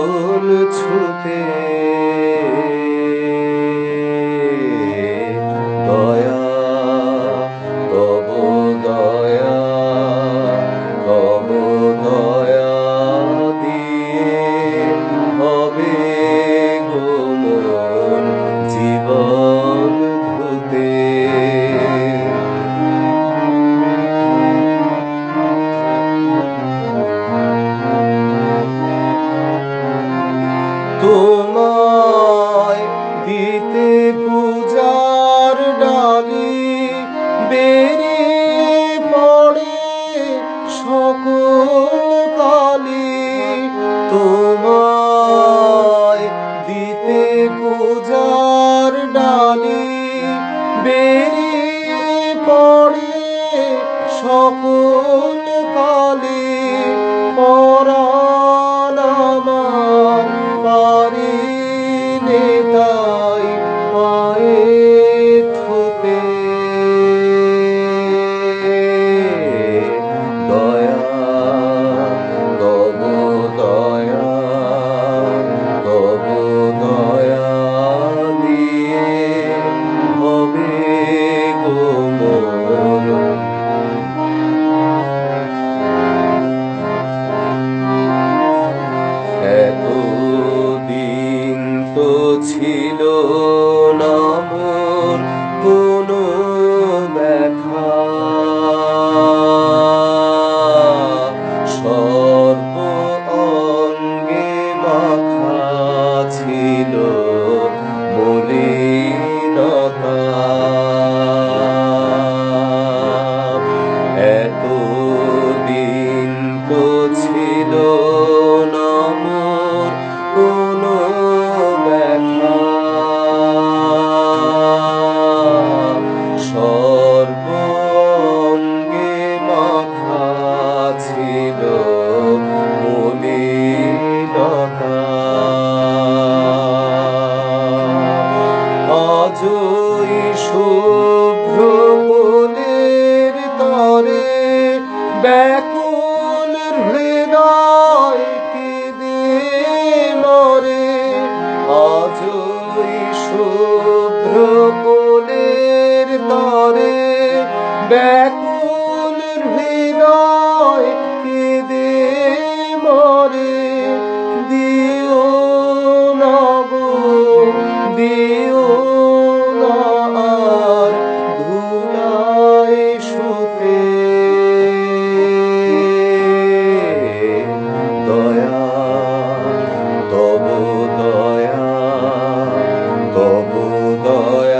চুল ছুপে যার ডালে বেরিয়ে পড়ে সকল জয়ী শুভ্র বনের তরে ব্যাকুল হৃদয় কিনে মরে। অজয়ী শুভ্র বনের তরে ব্যাকুল Goya.